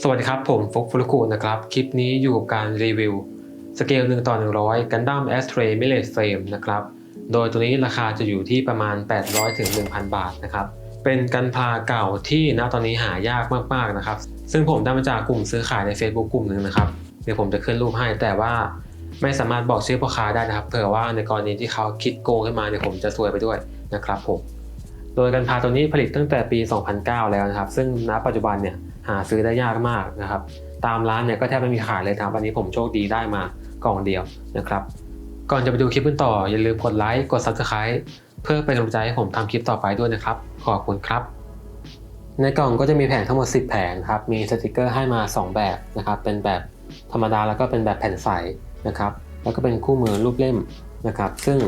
สวัสดีครับ ผมฟุกฟุรุกุนะครับ คลิปนี้อยู่กับการรีวิว สเกล1ต่อ 100 Gundam Astray Millet Frame นะครับ โดยตัวนี้ราคาจะอยู่ที่ประมาณ 800ถึง1,000 บาทนะครับ เป็นกันพาเก่าที่ณตอนนี้หายากมากๆนะครับ ซึ่งผมได้มาจากกลุ่มซื้อขายใน Facebook กลุ่มหนึ่งนะครับ เดี๋ยวผมจะขึ้นรูปให้แต่ว่าไม่สามารถบอกชื่อพ่อค้าได้นะครับ เผื่อว่าในกรณีที่เขาคิดโกงขึ้นมาเนี่ยผมจะซวยไปด้วยนะครับผม โดยกันพาตัวนี้ผลิตตั้งแต่ปี 2009 แล้วนะครับ ซึ่งณปัจจุบันเนี่ย หาซื้อได้ยากมากนะครับ ตามร้านเนี่ยก็แทบไม่มีขายเลยครับอันนี้ผมโชคดีได้มากล่องเดียวนะครับ ก่อนจะไปดูคลิปกันต่อ อย่าลืมกดไลค์กด Subscribe เพื่อเป็นกำลังใจให้ผมทำคลิปต่อไปด้วยนะครับ ขอบคุณครับ ในกล่องก็จะมีแผงทั้งหมด 10 แผงครับ มีสติกเกอร์ให้มา 2 แบบนะครับ เป็นแบบธรรมดาแล้วก็เป็นแบบแผ่นใสนะครับ แล้วก็เป็นคู่มือรูปเล่มนะครับ ซึ่ง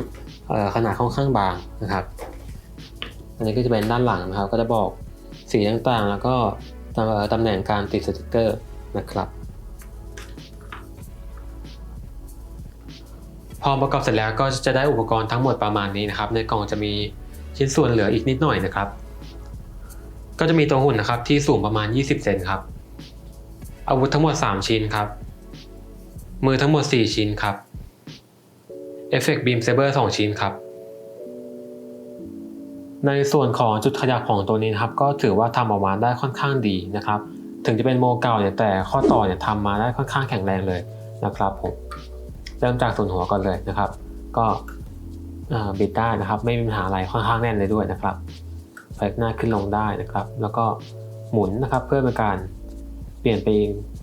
ขนาดค่อนข้างบางนะครับ อันนี้ก็จะเป็นด้านหลังนะครับ ก็จะบอกสีต่างๆ แล้วก็ ตำตำแหน่งการติดสติกเกอร์นะครับ พอประกอบเสร็จแล้วก็จะได้อุปกรณ์ทั้งหมดประมาณนี้นะครับ ในกล่องจะมีชิ้นส่วนเหลืออีกนิดหน่อยนะครับ ก็จะมีตัวหุ่นนะครับที่สูงประมาณ 20 เซนครับ อาวุธทั้งหมด 3 ชิ้นครับ มือทั้งหมด 4 ชิ้นครับเอฟเฟกต์บีมเซเบอร์2ชิ้นครับ ในส่วนของจุดขยับของตัวนี้นะครับก็ถือว่าทำออกมาได้ค่อนข้างดีนะครับ ถึงจะเป็นโมเก่าเนี่ยแต่ข้อต่อเนี่ยทำมาได้ค่อนข้างแข็งแรงเลยนะครับผมเริ่มจากส่วนหัวก่อนเลยนะครับ ก็บิดได้นะครับ ไม่มีปัญหาอะไรค่อนข้างแน่นเลยด้วยนะครับไฟหน้าขึ้นลงได้นะครับ แล้วก็หมุนนะครับเพื่อเป็นการเปลี่ยนไป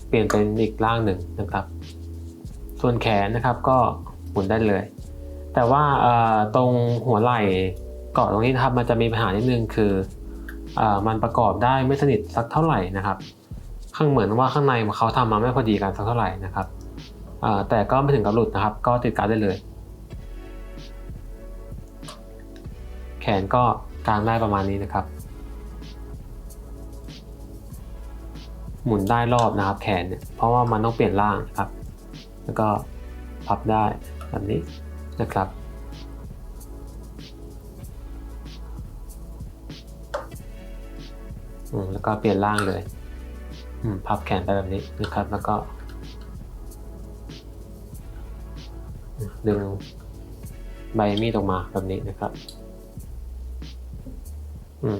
เปลี่ยนเป็นอีกร่างหนึ่งนะครับ ส่วนแขนนะครับก็หมุนได้เลย แต่ว่าตรงหัวไหล่ เกาะตรงนี้นะครับมันจะมีปัญหานิดนึงคืออมันประกอบได้ไม่สนิทสักเท่าไหร่นะครับ ข้างเหมือนว่าข้างในเขาทำมาไม่พอดีกันสักเท่าไหร่นะครับแต่ก็ไม่ถึงกับหลุดนะครับ ก็ติดการได้เลย แขนก็กางได้ประมาณนี้นะครับ หมุนได้รอบนะครับ แขนเนี่ยเพราะว่ามันต้องเปลี่ยนร่างนะครับ แล้วก็พับได้แบบนี้นะครับ แล้วก็เปลี่ยนร่างเลย อืมพับแขนไปแบบนี้นะครับ แล้วก็ดึงใบมีดออกมาแบบนี้นะครับ อืม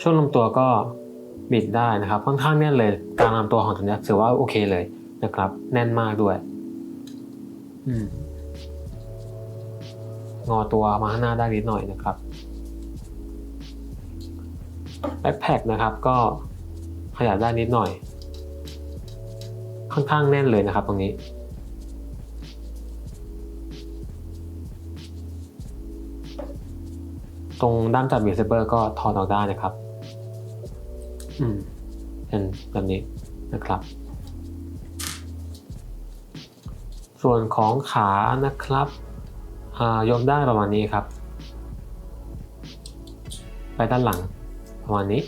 ช่วงลำตัวก็บิดได้นะครับ ค่อนข้างแน่นเลยการลำตัวของตัวนี้ถือว่าโอเคเลยนะครับ แน่นมากด้วย อืมงอตัวมาข้างหน้าได้นิดหน่อยนะครับ แบ็คแพคนะครับก็ขยับได้นิดหน่อย ค่อนข้างแน่นเลยนะครับตรงนี้ ตรงด้านจับบีเซเบอร์ก็ถอดออกได้นะครับ อืมเป็นแบบนี้นะครับ ส่วนของขานะครับยกได้ประมาณนี้ครับ ไปด้านหลัง ประมาณนี้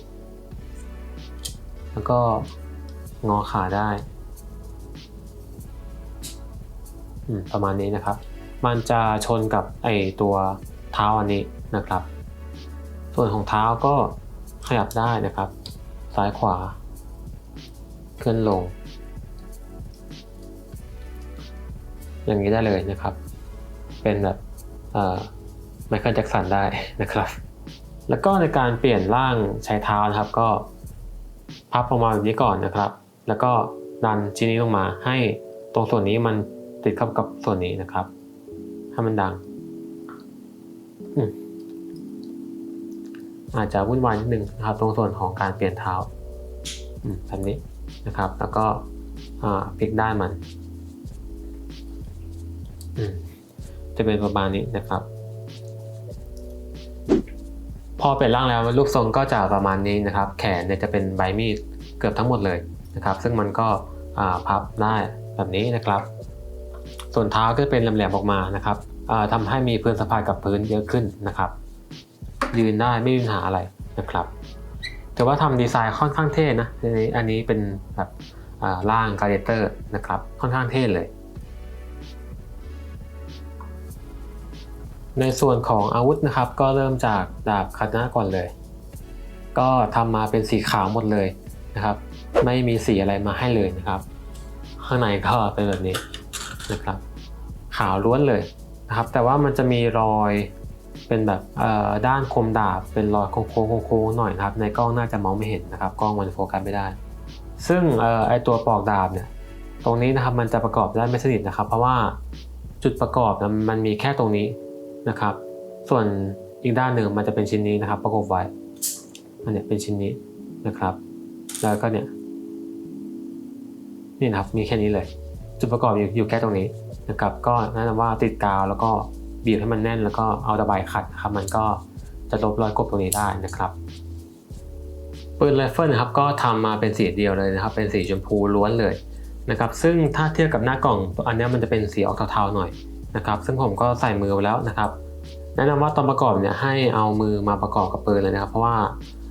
แล้วก็งอขาได้อืมประมาณนี้นะครับ มันจะชนกับไอตัวเท้าอันนี้นะครับ ส่วนของเท้าก็ขยับได้นะครับ ซ้ายขวา ขึ้นลง อย่างนี้ได้เลยนะครับ เป็นแบบไมเคิลแจ็คสันได้นะครับ แล้วก็ในการเปลี่ยนร่างใช้เท้านะครับก็พับออกมาแบบนี้ก่อนนะครับ แล้วก็ดันชิ้นนี้ลงมาให้ตรงส่วนนี้มันติดเข้ากับส่วนนี้นะครับให้มันดังอาจจะวุ่นวายนิดนึงนะครับ ตรงส่วนของการเปลี่ยนเท้าอแบบนี้นะครับ แล้วก็พลิกด้านมันมจะเป็นประมาณนี้นะครับ พอเปลี่ยนร่างแล้วรูปทรงก็จะประมาณนี้นะครับ แขนเนี่ยจะเป็นใบมีดเกือบทั้งหมดเลยนะครับ ซึ่งมันก็พับได้แบบนี้นะครับ ส่วนเท้าก็จะเป็นแหลมๆออกมานะครับอ่าทำให้มีพื้นสัมผัสกับพื้นเยอะขึ้นนะครับ ยืนได้ไม่มีปัญหาอะไรนะครับถือว่าทำดีไซน์ค่อนข้างเท่นะอันนี้อันนี้เป็นแบบร่างการเดเตอร์นะครับ ค่อนข้างเท่เลย ในส่วนของอาวุธนะครับ ก็เริ่มจากดาบคาตนะก่อนเลย ก็ทำมาเป็นสีขาวหมดเลยนะครับ ไม่มีสีอะไรมาให้เลยนะครับ ข้างในก็เป็นแบบนี้นะครับ ขาวล้วนเลยนะครับ แต่ว่ามันจะมีรอยเป็นแบบด้านคมดาบเป็นรอยโค้งๆโค้งหน่อยนะครับ ในกล้องน่าจะมองไม่เห็นนะครับ กล้องมันโฟกัสไม่ได้ ซึ่งออไอตัวปลอกดาบเนี่ยตรงนี้นะครับมันจะประกอบได้ไม่สนิทนะครับ เพราะว่าจุดประกอบนะมันมีแค่ตรงนี้ นะครับ ส่วนอีกด้านหนึ่งมันจะเป็นชิ้นนี้นะครับ ประกบไว้อันเนี้ยเป็นชิ้นนี้นะครับ แล้วก็เนี่ยนี่นะครับมีแค่นี้เลย จุดประกอบอยู่อยู่แค่ตรงนี้นะครับ ก็แนะนำว่าติดกาวแล้วก็บีบให้มันแน่นแล้วก็เอาตะไบขัดนะครับมันก็จะลบรอยกบตรงนี้ได้นะครับปืนไรเฟิลนะครับก็ทำมาเป็นสีเดียวเลยนะครับ เป็นสีชมพูล้วนเลยนะครับ ซึ่งถ้าเทียบกับหน้ากล่องอันนี้มันจะเป็นสีออกเทาๆหน่อย นะครับซึ่งผมก็ใส่มือไว้แล้วนะครับแนะนำว่าตอนประกอบเนี่ยให้เอามือมาประกอบกับปืนเลยนะครับ เพราะว่า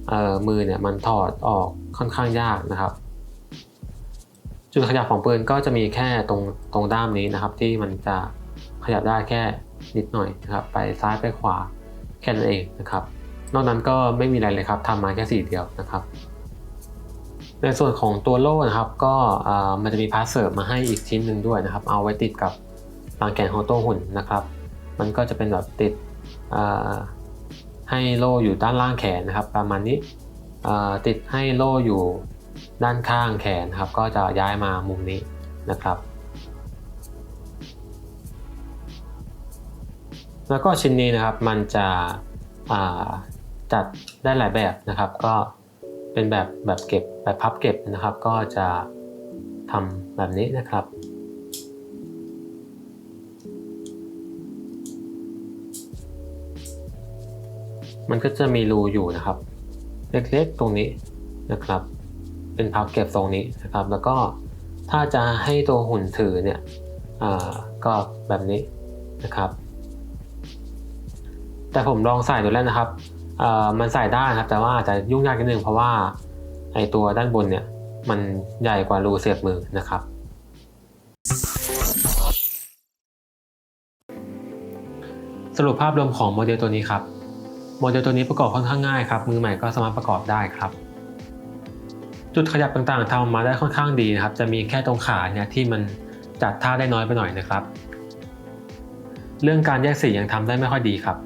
เออมือเนี่ยมันถอดออกค่อนข้างยากนะครับ จุดขยับของปืนก็จะมีแค่ตรงตรงด้ามนี้นะครับ ที่มันจะขยับได้แค่นิดหน่อยนะครับ ไปซ้ายไปขวาแค่นั้นเองนะครับ นอกนั้นก็ไม่มีอะไรเลยครับทำมาแค่สีเดียวนะครับ ในส่วนของตัวโล่นะครับ ก็มันจะมีพาร์ทเสริมมาให้อีกชิ้นหนึ่งด้วยนะครับ เอาไว้ติดกับ รางแกนของตัวหุ่นนะครับ มันก็จะเป็นแบบติดให้โล่อยู่ด้านล่างแขนนะครับ ประมาณนี้ติดให้โล่อยู่ด้านข้างแขนครับ ก็จะย้ายมามุมนี้นะครับ แล้วก็ชิ้นนี้นะครับมันจะจัดได้หลายแบบนะครับ ก็เป็นแบบแบบเก็บแบบพับเก็บนะครับ ก็จะทำแบบนี้นะครับ มันก็จะมีรูอยู่นะครับ เล็กๆตรงนี้นะครับ เป็นพับเก็บตรงนี้นะครับ แล้วก็ถ้าจะให้ตัวหุ่นถือเนี่ยอ่าก็แบบนี้นะครับ แต่ผมลองใส่ดูแล้วนะครับอ่อมันใส่ได้นะครับ แต่ว่าอาจจะยุ่งยากนิดนึงเพราะว่าไอตัวด้านบนเนี่ยมันใหญ่กว่ารูเสียบมือนะครับ สรุปภาพรวมของโมเดลตัวนี้ครับ โมเดลตัวนี้ประกอบค่อนข้างง่ายครับ มือใหม่ก็สามารถประกอบได้ครับ จุดขยับต่างๆทำออกมาได้ค่อนข้างดีนะครับ จะมีแค่ตรงขาเนี่ยที่มันจัดท่าได้น้อยไปหน่อยนะครับ เรื่องการแยกสียังทำได้ไม่ค่อยดีครับ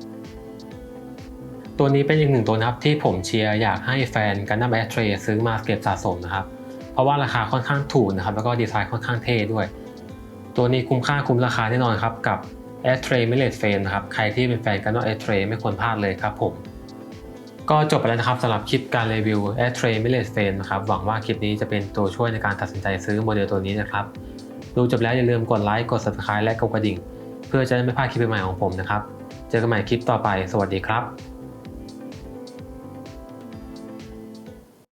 ตัวนี้เป็นอีกหนึ่งตัวนะครับที่ผมเชียร์อยากให้แฟนกันดั้มแอ t เทรซื้อมาเก็บสะสมนะครับ เพราะว่าราคาค่อนข้างถูกนะครับ แล้วก็ดีไซน์ค่อนข้างเท่ด้วย ตัวนี้คุ้มค่าคุ้มราคาแน่นอนครับกับ a t r a y m i l l e t Frame นะครับ ใครที่เป็นแฟนกันนอแอ t เทรไม่ควรพลาดเลยครับผม ก็จบไปแล้วนะครับสำหรับคลิปการรีวิว a t r a y m i l l e t Frame นะครับ หวังว่าคลิปนี้จะเป็นตัวช่วยในการตัดสินใจซื้อโมเดลตัวนี้นะครับ ดูจบแล้วอย่าลืมกดไลค์ กด subscribe และกดกระดิ่ง เพื่อจะได้ไม่พลาดคลิปใหม่ของผมนะครับ เจอกันใหม่คลิปต่อไป สวัสดีครับ